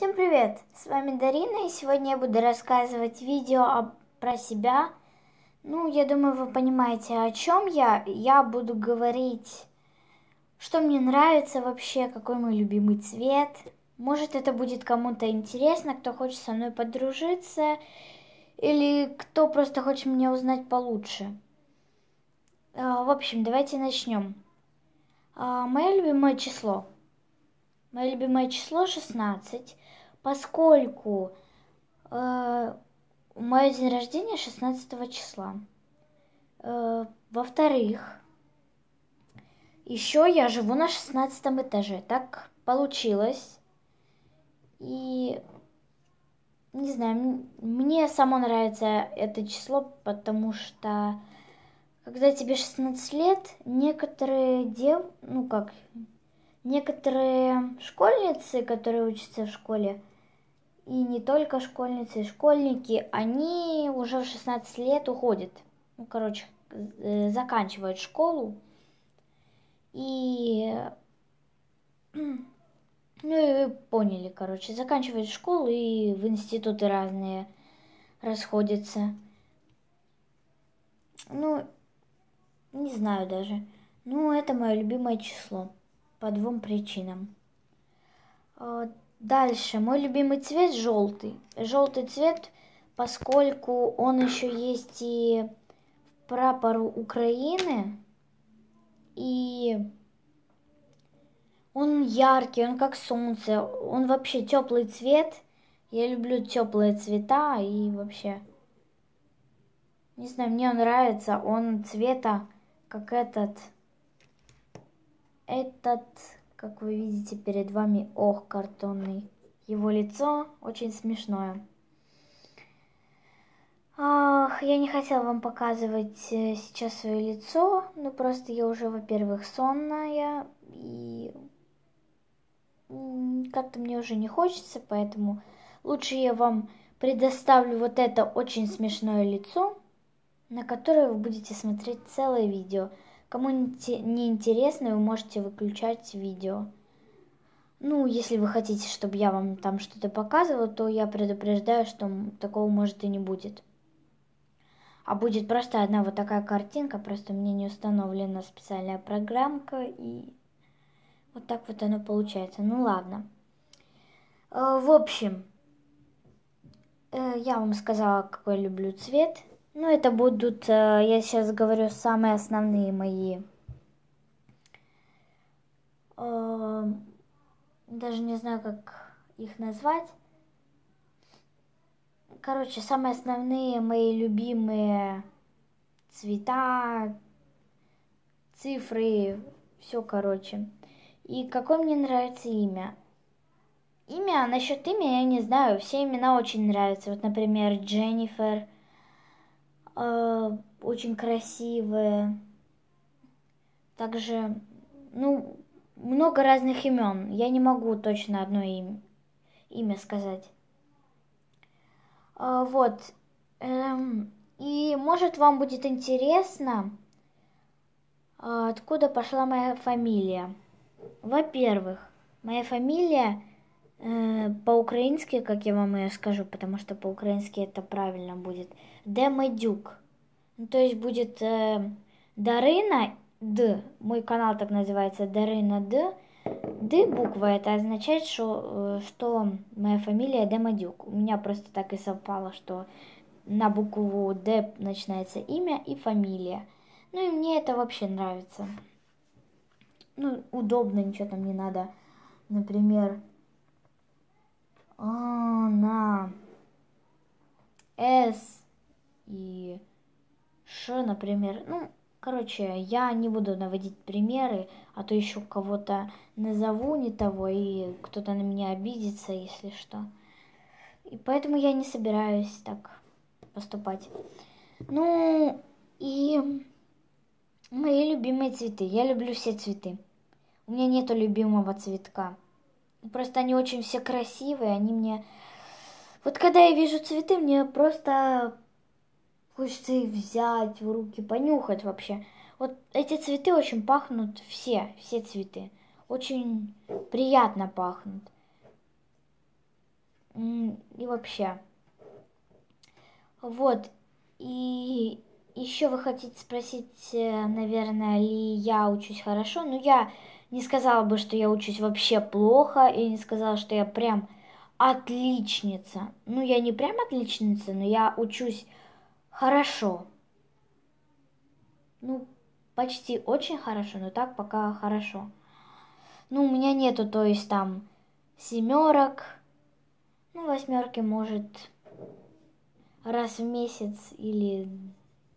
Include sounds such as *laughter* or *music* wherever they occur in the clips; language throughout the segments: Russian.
Всем привет! С вами Дарина, и сегодня я буду рассказывать видео об, про себя. Ну, я думаю, вы понимаете, о чем я. Я буду говорить, что мне нравится вообще, какой мой любимый цвет. Может, это будет кому-то интересно, кто хочет со мной подружиться, или кто просто хочет меня узнать получше. А, в общем, давайте начнем. А, мое любимое число. Мое любимое число 16 поскольку э, мой день рождения 16 числа. Э, во-вторых, еще я живу на 16 этаже. Так получилось. И не знаю, мне само нравится это число, потому что когда тебе 16 лет, некоторые дев, ну как, некоторые школьницы, которые учатся в школе, и не только школьницы и школьники, они уже в 16 лет уходят. Ну, короче, э, заканчивают школу. И... *clears throat* Ну и вы поняли, короче, заканчивают школу и в институты разные расходятся. Ну, не знаю даже. Ну, это мое любимое число. По двум причинам. Дальше, мой любимый цвет желтый. Желтый цвет, поскольку он еще есть и в прапору Украины. И он яркий, он как солнце, он вообще теплый цвет. Я люблю теплые цвета и вообще, не знаю, мне он нравится, он цвета как этот, этот, как вы видите перед вами, ох, картонный. Его лицо очень смешное. Ах, я не хотела вам показывать э, сейчас свое лицо, но просто я уже, во-первых, сонная, и как-то мне уже не хочется, поэтому лучше я вам предоставлю вот это очень смешное лицо, на которое вы будете смотреть целое видео. Кому не интересно, вы можете выключать видео. Ну, если вы хотите, чтобы я вам там что-то показывала, то я предупреждаю, что такого может и не будет. А будет просто одна вот такая картинка, просто мне не установлена специальная программка, и вот так вот оно получается. Ну ладно. Э, в общем, э, я вам сказала, какой люблю цвет. Ну, это будут, э, я сейчас говорю, самые основные мои. Э, даже не знаю, как их назвать. Короче, самые основные мои любимые цвета, цифры, все, короче. И какое мне нравится имя? Имя, насчет имя я не знаю, все имена очень нравятся. Вот, например, Дженнифер – э, очень красивые. Также, ну, много разных имен. Я не могу точно одно им, имя сказать. Э, вот. Эм, и может вам будет интересно, э, откуда пошла моя фамилия. Во-первых, моя фамилия по-украински, как я вам ее скажу, потому что по-украински это правильно будет, Демедюк. Ну, то есть будет э, Дарина Д. Мой канал так называется Дарина Д. Д буква это означает, что, э, что моя фамилия Демадюк. У меня просто так и совпало, что на букву Д начинается имя и фамилия. Ну и мне это вообще нравится. Ну, удобно, ничего там не надо. Например, на S и Ш, например. Ну, короче, я не буду наводить примеры, а то еще кого-то назову не того, и кто-то на меня обидится, если что. И поэтому я не собираюсь так поступать. Ну, и мои любимые цветы. Я люблю все цветы. У меня нету любимого цветка. Просто они очень все красивые, они мне... Вот когда я вижу цветы, мне просто хочется их взять в руки, понюхать вообще. Вот эти цветы очень пахнут, все, все цветы. Очень приятно пахнут. и вообще. Вот, и еще вы хотите спросить, э, наверное, ли я учусь хорошо? Ну, я не сказала бы, что я учусь вообще плохо, и не сказала, что я прям отличница. Ну, я не прям отличница, но я учусь хорошо. Ну, почти очень хорошо, но так пока хорошо. Ну, у меня нету, то есть там семерок, ну, восьмерки может раз в месяц или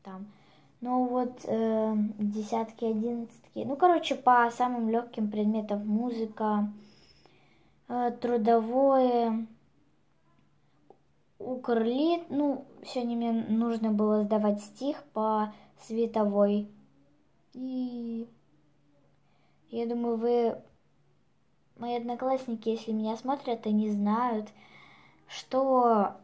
там. Ну вот э, десятки, одиннадцатки. Ну, короче, по самым легким предметам музыка, э, трудовое, укрлит. Ну, сегодня мне нужно было сдавать стих по световой. И я думаю, вы, мои одноклассники, если меня смотрят, они знают, что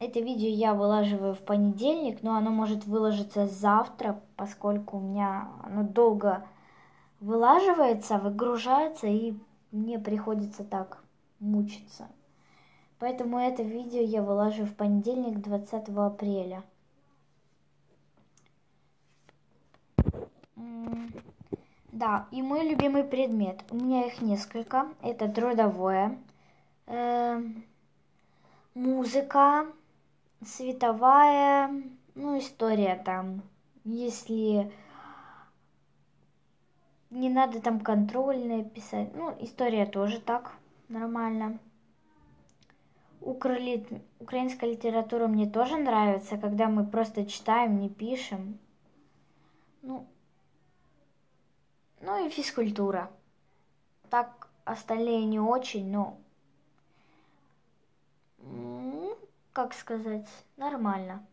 это видео я вылаживаю в понедельник, но оно может выложиться завтра, поскольку у меня оно долго вылаживается, выгружается, и мне приходится так мучиться. Поэтому это видео я выложу в понедельник, 20 апреля. Да, и мой любимый предмет. У меня их несколько. Это трудовое, э, музыка, световая, ну, история там. Если не надо там контрольные писать. Ну, история тоже так, нормально. Украли... Украинская литература мне тоже нравится, когда мы просто читаем, не пишем. Ну, ну и физкультура. Так остальные не очень, но как сказать, нормально.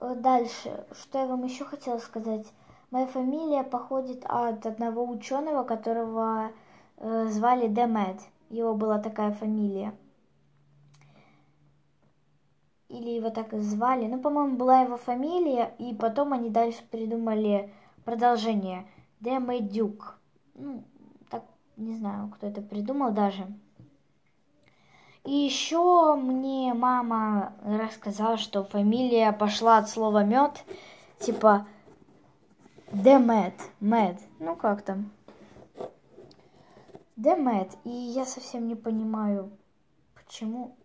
Э, дальше, что я вам еще хотела сказать. Моя фамилия походит от одного ученого, которого э, звали Демет. Его была такая фамилия. Или его так и звали. Ну, по-моему, была его фамилия, и потом они дальше придумали продолжение. Демедюк. Ну, так, не знаю, кто это придумал даже. И еще мне мама рассказала, что фамилия пошла от слова мед, типа Демет, мед, ну как там? Демет, и я совсем не понимаю, почему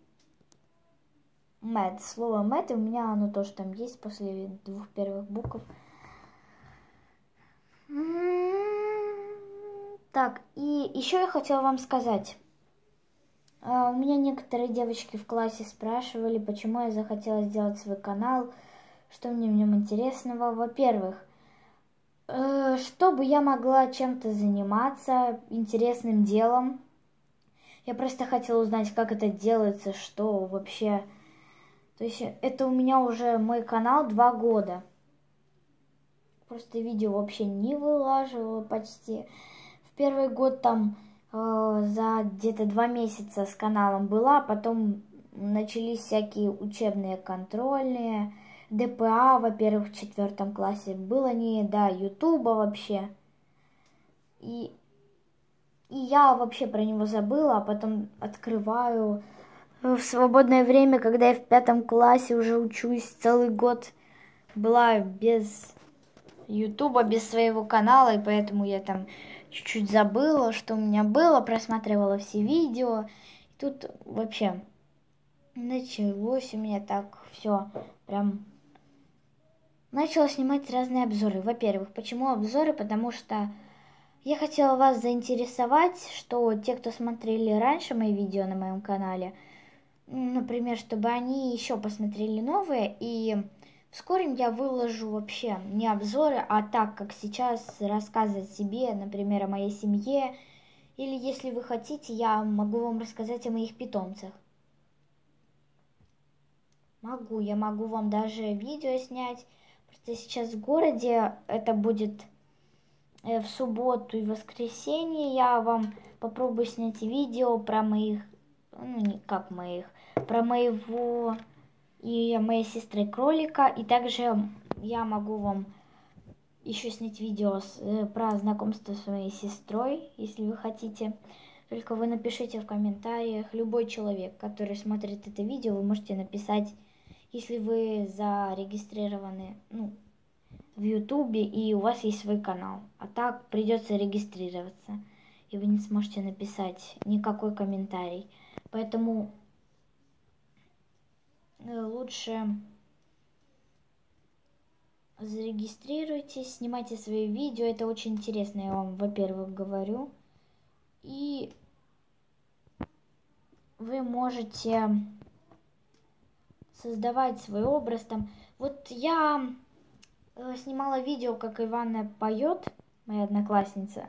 мед, слово мед, у меня оно тоже там есть после двух первых букв. Так, и еще я хотела вам сказать. А, у меня некоторые девочки в классе спрашивали, почему я захотела сделать свой канал, что мне в нем интересного. Во-первых, э, чтобы я могла чем-то заниматься, интересным делом. Я просто хотела узнать, как это делается, что вообще. То есть это у меня уже мой канал два года. Просто видео вообще не вылаживала почти. В первый год там за где-то два месяца с каналом была, потом начались всякие учебные контрольные, ДПА, во-первых, в четвертом классе, было не до Ютуба вообще. И, и я вообще про него забыла, а потом открываю в свободное время, когда я в пятом классе уже учусь целый год, была без Ютуба, без своего канала, и поэтому я там чуть-чуть забыла, что у меня было, просматривала все видео. И тут вообще началось у меня так все прям... Начала снимать разные обзоры. Во-первых, почему обзоры? Потому что я хотела вас заинтересовать, что те, кто смотрели раньше мои видео на моем канале, например, чтобы они еще посмотрели новые и Вскоре я выложу вообще не обзоры, а так, как сейчас рассказывать себе, например, о моей семье. Или если вы хотите, я могу вам рассказать о моих питомцах. Могу, я могу вам даже видео снять. Просто сейчас в городе это будет э, в субботу и воскресенье. Я вам попробую снять видео про моих, ну не как моих, про моего и моей сестры кролика. И также я могу вам еще снять видео с, э, про знакомство с моей сестрой, если вы хотите. Только вы напишите в комментариях, любой человек, который смотрит это видео, вы можете написать, если вы зарегистрированы ну, в Ютубе и у вас есть свой канал. А так придется регистрироваться, и вы не сможете написать никакой комментарий. Поэтому лучше зарегистрируйтесь, снимайте свои видео, это очень интересно, я вам, во-первых, говорю. И вы можете создавать свой образ там. Вот я э, снимала видео, как Иванна поет, моя одноклассница.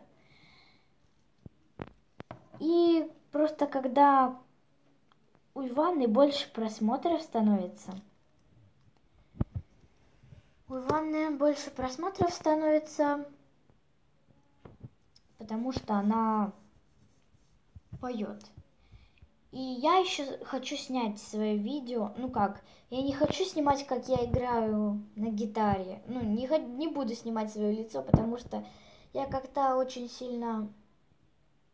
И просто когда у Иваны больше просмотров становится, у Иваны больше просмотров становится, потому что она поет. И я еще хочу снять свое видео. Ну как, я не хочу снимать, как я играю на гитаре. Ну, не, не буду снимать свое лицо, потому что я как-то очень сильно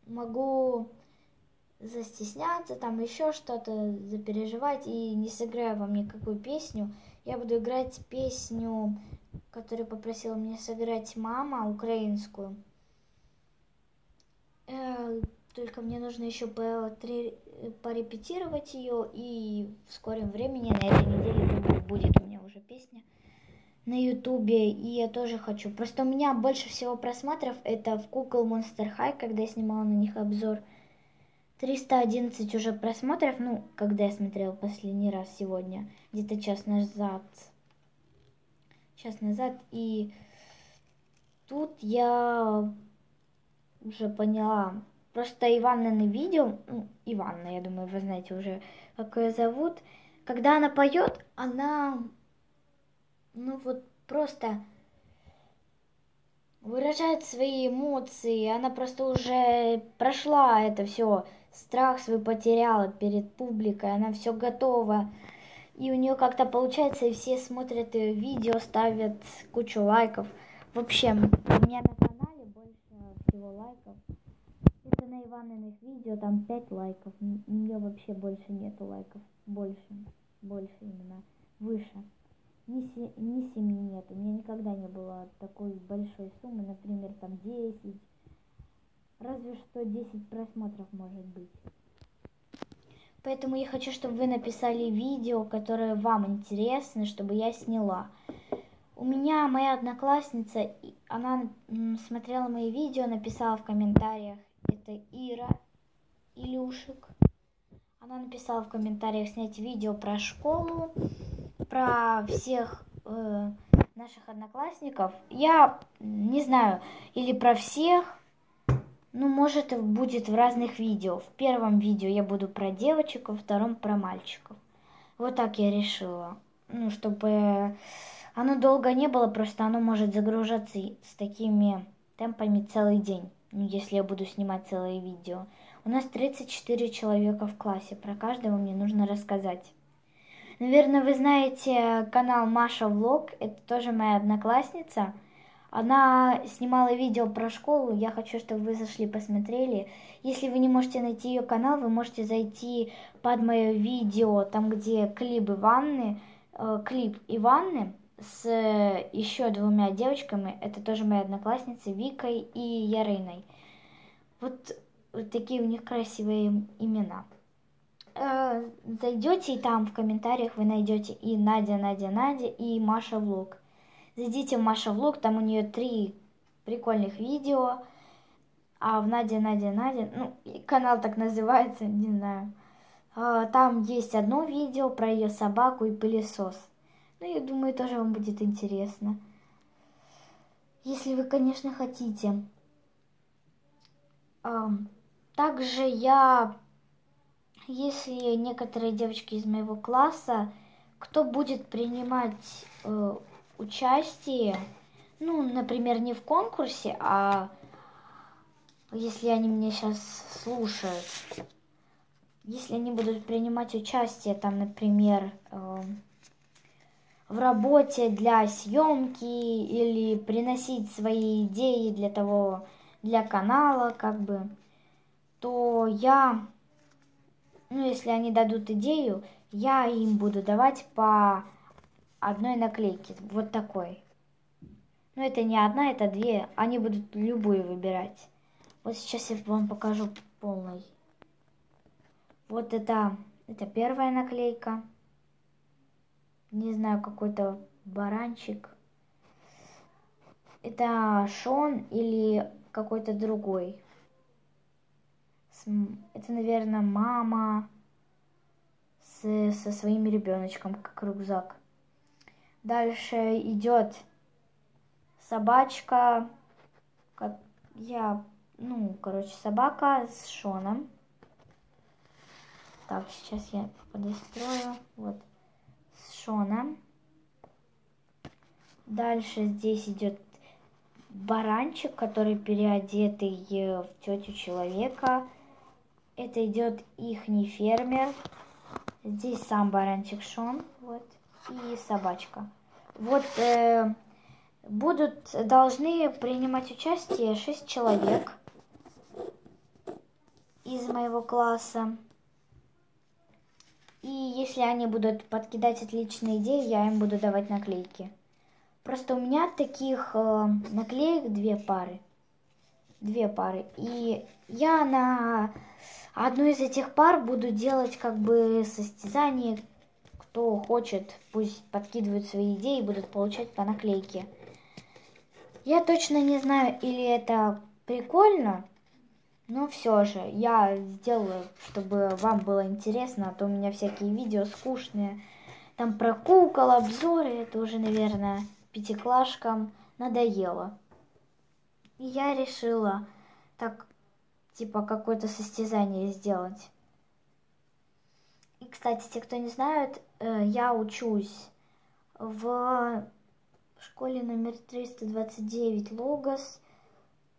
могу застесняться, там еще что-то запереживать и не сыграю вам никакую песню. Я буду играть песню, которую попросила мне сыграть мама, украинскую. Э, только мне нужно еще порепетировать ее, и в скором времени, на этой неделе, будет у меня уже песня на ютубе, и я тоже хочу. Просто у меня больше всего просмотров это в кукол Monster High, когда я снимала на них обзор. 311 уже просмотров, ну, когда я смотрела последний раз сегодня, где-то час назад. Час назад, и тут я уже поняла, Просто Иванны видео, ну, Иванна, я думаю, вы знаете уже, как ее зовут. Когда она поет, она, ну вот просто выражает свои эмоции. Она просто уже прошла это все, страх свой потеряла перед публикой, она все готова. И у нее как-то получается, и все смотрят ее видео, ставят кучу лайков. В общем, у меня на канале больше всего лайков на Иваниных видео там 5 лайков. У нее вообще больше нету лайков. Больше. Больше именно. Выше. Ни, се, ни семьи нет. У меня никогда не было такой большой суммы. Например, там 10. Разве что 10 просмотров может быть. Поэтому я хочу, чтобы вы написали видео, которое вам интересно, чтобы я сняла. У меня моя одноклассница, она смотрела мои видео, написала в комментариях, это Ира Илюшек. Она написала в комментариях снять видео про школу, про всех э, наших одноклассников. Я не знаю, или про всех, ну, может, будет в разных видео. В первом видео я буду про девочек, во втором про мальчиков. Вот так я решила. Ну, чтобы оно долго не было, просто оно может загружаться с такими темпами целый день ну, если я буду снимать целое видео. У нас 34 человека в классе, про каждого мне нужно рассказать. Наверное, вы знаете канал Маша Влог, это тоже моя одноклассница. Она снимала видео про школу, я хочу, чтобы вы зашли, посмотрели. Если вы не можете найти ее канал, вы можете зайти под мое видео, там где клип Иванны, э, клип Иванны, с э, еще двумя девочками, это тоже мои одноклассницы, Викой и Яриной. Вот, вот такие у них красивые имена. Э, зайдете и там в комментариях вы найдете и Надя, Надя, Надя, и Маша Влог. Зайдите в Маша Влог, там у нее три прикольных видео. А в Надя, Надя, Надя, ну, канал так называется, не знаю. А, там есть одно видео про ее собаку и пылесос. Ну, я думаю, тоже вам будет интересно. Если вы, конечно, хотите. Также я, если некоторые девочки из моего класса, кто будет принимать участие, ну, например, не в конкурсе, а если они меня сейчас слушают, если они будут принимать участие, там, например, э, в работе для съемки или приносить свои идеи для того, для канала, как бы. то я, ну, если они дадут идею, я им буду давать по одной наклейке, вот такой. Но это не одна, это две, они будут любую выбирать. Вот сейчас я вам покажу полный. Вот это, это первая наклейка. Не знаю, какой-то баранчик. Это Шон или какой-то другой. Это, наверное, мама с, со своим ребеночком, как рюкзак. Дальше идет собачка, как я, ну, короче, собака с Шоном. Так, сейчас я подострою. Вот, с Шоном. Дальше здесь идет баранчик, который переодетый в тетю человека. Это идет ихний фермер. Здесь сам баранчик Шон, вот, и собачка. Вот э, будут, должны принимать участие 6 человек из моего класса. И если они будут подкидать отличные идеи, я им буду давать наклейки. Просто у меня таких э, наклеек две пары. Две пары. И я на одну из этих пар буду делать как бы состязание. Кто хочет, пусть подкидывают свои идеи и будут получать по наклейке. Я точно не знаю, или это прикольно, но все же я сделаю, чтобы вам было интересно, а то у меня всякие видео скучные. Там про кукол, обзоры, это уже, наверное, пятиклашкам надоело. И я решила так, типа, какое-то состязание сделать. И, кстати, те, кто не знают, я учусь в школе номер 329 Логос.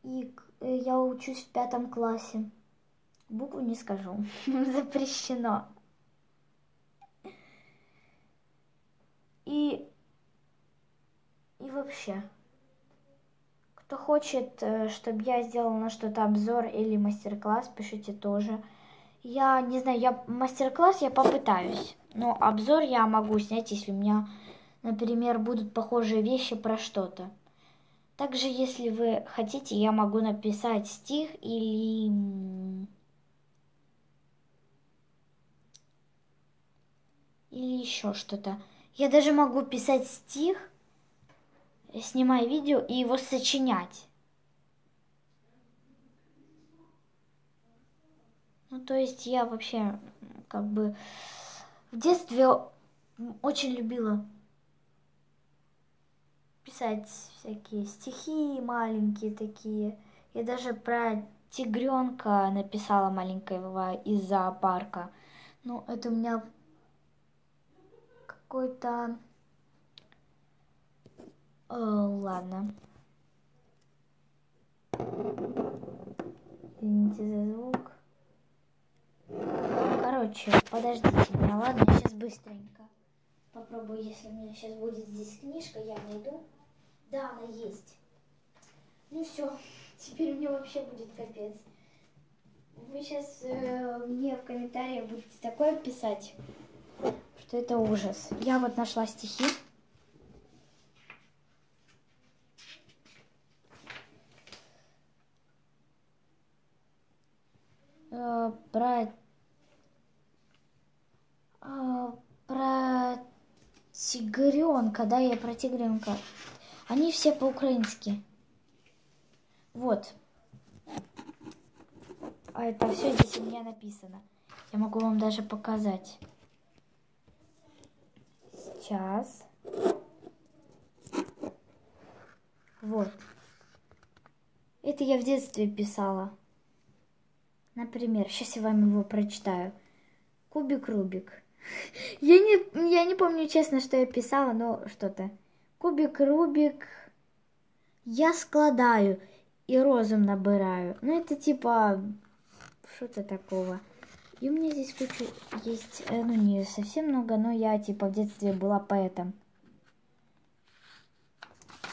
И э, я учусь в пятом классе. Букву не скажу. *laughs* Запрещено. И и вообще, кто хочет, э, чтобы я сделала на что-то обзор или мастер-класс, пишите тоже. Я не знаю, я мастер-класс я попытаюсь, но обзор я могу снять, если у меня, например, будут похожие вещи про что-то. Также, если вы хотите, я могу написать стих или... Или еще что-то. Я даже могу писать стих, снимать видео и его сочинять. Ну, то есть я вообще как бы в детстве очень любила писать всякие стихи маленькие такие. Я даже про тигренка написала маленького из зоопарка. Ну, это у меня какой-то о, ладно. Извините за звук. Короче, подождите меня, ладно? Сейчас быстренько. Попробую, если у меня сейчас будет здесь книжка, я найду. Да, она есть. Ну все, *laughs* теперь мне вообще будет капец. Вы сейчас э, мне в комментариях будете такое писать, что это ужас. Я вот нашла стихи. э, про э, про тигренка, да, я про тигренка. Они все по-украински. Вот. А это все здесь у меня написано. Я могу вам даже показать. Сейчас. Вот. Это я в детстве писала. Например, сейчас я вам его прочитаю. Кубик Рубик. Я не, я не помню честно, что я писала, но что-то. Кубик Рубик. Я складаю и розум набираю. Ну, это типа что-то такого. И у меня здесь куча есть, э, ну, не совсем много, но я типа в детстве была поэтом.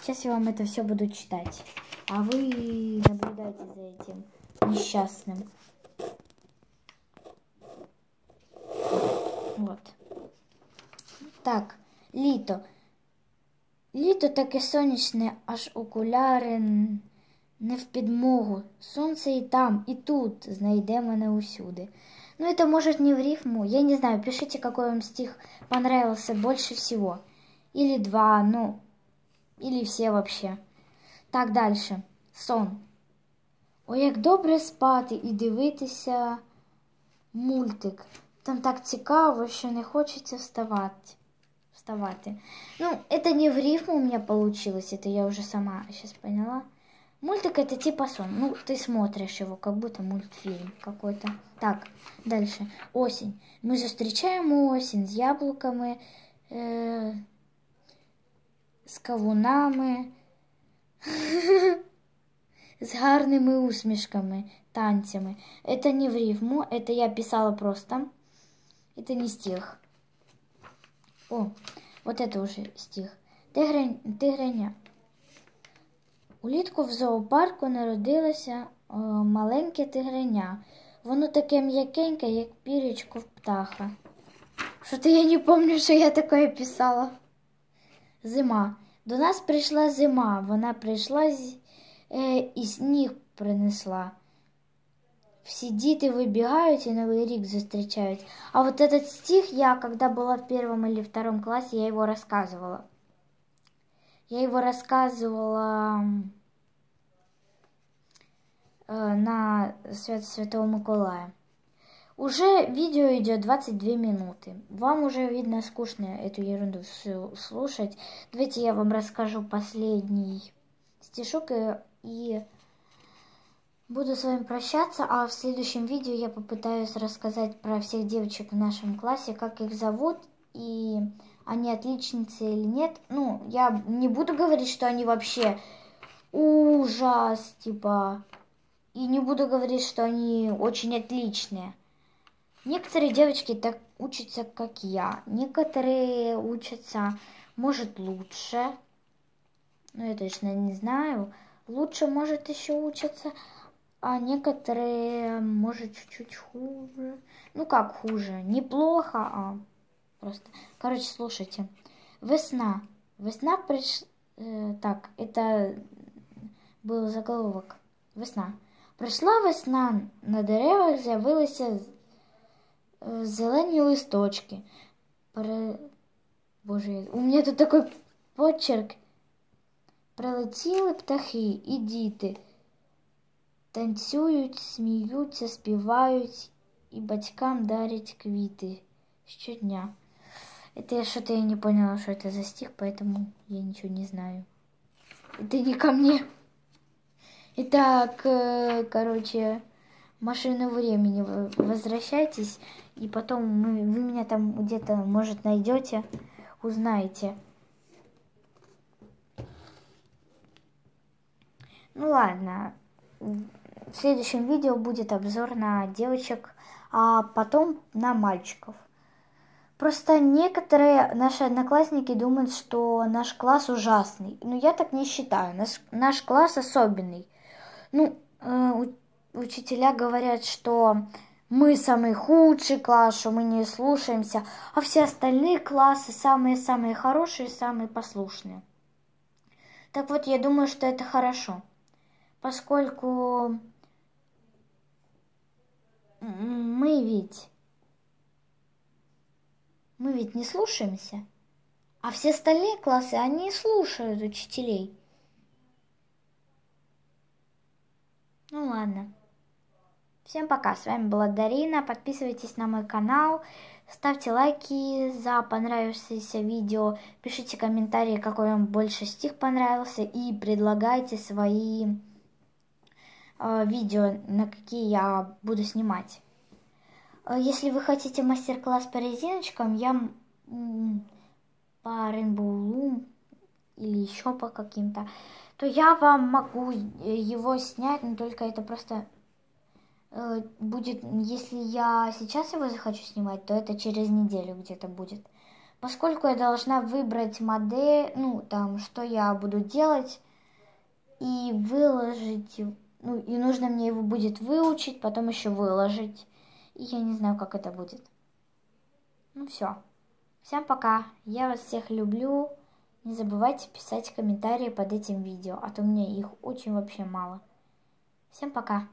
Сейчас я вам это все буду читать. А вы наблюдайте за этим несчастным. Вот. Так, літо. Літо таке сонячне, аж окуляри не в підмогу. Сонце і там, і тут знайде мене усюди. Ну, это может не в рифму. Я не знаю, пишите, какой вам стих понравился больше всего. Или два, ну, или все вообще. Так, дальше. Сон. Ой, як добре спати і дивитися мультик. Там так цікаво, що не хочеться вставати. вставати. Ну, это не в рифму у меня получилось, это я уже сама сейчас поняла. Мультик это типа сон. Ну, ты смотришь его, как будто мультфильм какой-то. Так, дальше. Осень. Мы зустрічаем осень з яблуками, е, з кавунами, *laughs* з гарними усмішками, танцями. Это не в рифму, это я писала просто. Это не стих. О, вот это уже стих. Тигреня. Улітку в зоопарку народилося о, маленьке тигреня. Воно таке м'якеньке, як пірічко в птаха. Що то я не пам'ятаю, що я таке писала. Зима. До нас прийшла зима. Вона прийшла е, і сніг принесла. Всі діти выбегают и Новый рік зустрічають. А вот этот стих я, когда была в первом или втором классе, я его рассказывала. Я его рассказывала э, на Свят Святого Миколая. Уже видео идет 22 минуты. Вам уже, видно, скучно эту ерунду всю слушать. Давайте я вам расскажу последний стишок и, и буду с вами прощаться. А в следующем видео я попытаюсь рассказать про всех девочек в нашем классе, как их зовут и они отличницы или нет. Ну, я не буду говорить, что они вообще ужас, типа, и не буду говорить, что они очень отличные. Некоторые девочки так учатся, как я. Некоторые учатся, может, лучше. Ну, я точно не знаю. Лучше, может, еще учатся А некоторые, может, чуть-чуть хуже. Ну, как хуже? Неплохо, а просто. Короче, слушайте. Весна. Весна пришла... Э, так, это был заголовок. Весна. Прийшла весна, на деревах з'явилися зелені листочки. Пере... Боже, у мене тут такий почерк. Прилетіли птахи і діти. Танцюють, сміються, співають і батькам дарять квіти щодня. Это я что-то я не поняла, что это за стих, поэтому я ничего не знаю. Это не ко мне. Итак, короче, машину времени возвращайтесь, и потом мы, вы меня там где-то, может, найдете, узнаете. Ну ладно, в следующем видео будет обзор на девочек, а потом на мальчиков. Просто некоторые наши одноклассники думают, что наш класс ужасный. Но я так не считаю. Наш, наш класс особенный. Ну, э, учителя говорят, что мы самый худший класс, что мы не слушаемся, а все остальные классы самые-самые хорошие, самые послушные. Так вот, я думаю, что это хорошо, поскольку мы ведь мы ведь не слушаемся. А все остальные классы, они слушают учителей. Ну ладно. Всем пока, с вами была Дарина, подписывайтесь на мой канал, ставьте лайки за понравившееся видео, пишите комментарии, какой вам больше стих понравился и предлагайте свои видео, на какие я буду снимать. Э, если вы хотите мастер-класс по резиночкам, я по Rainbow или еще по каким-то, то я вам могу его снять, но только это просто э, будет, если я сейчас его захочу снимать, то это через неделю где-то будет. Поскольку я должна выбрать модель, ну, там, что я буду делать, и выложить, ну, и нужно мне его будет выучить, потом еще выложить. И я не знаю, как это будет. Ну все. Всем пока. Я вас всех люблю. Не забывайте писать комментарии под этим видео, а то меня их очень вообще мало. Всем пока.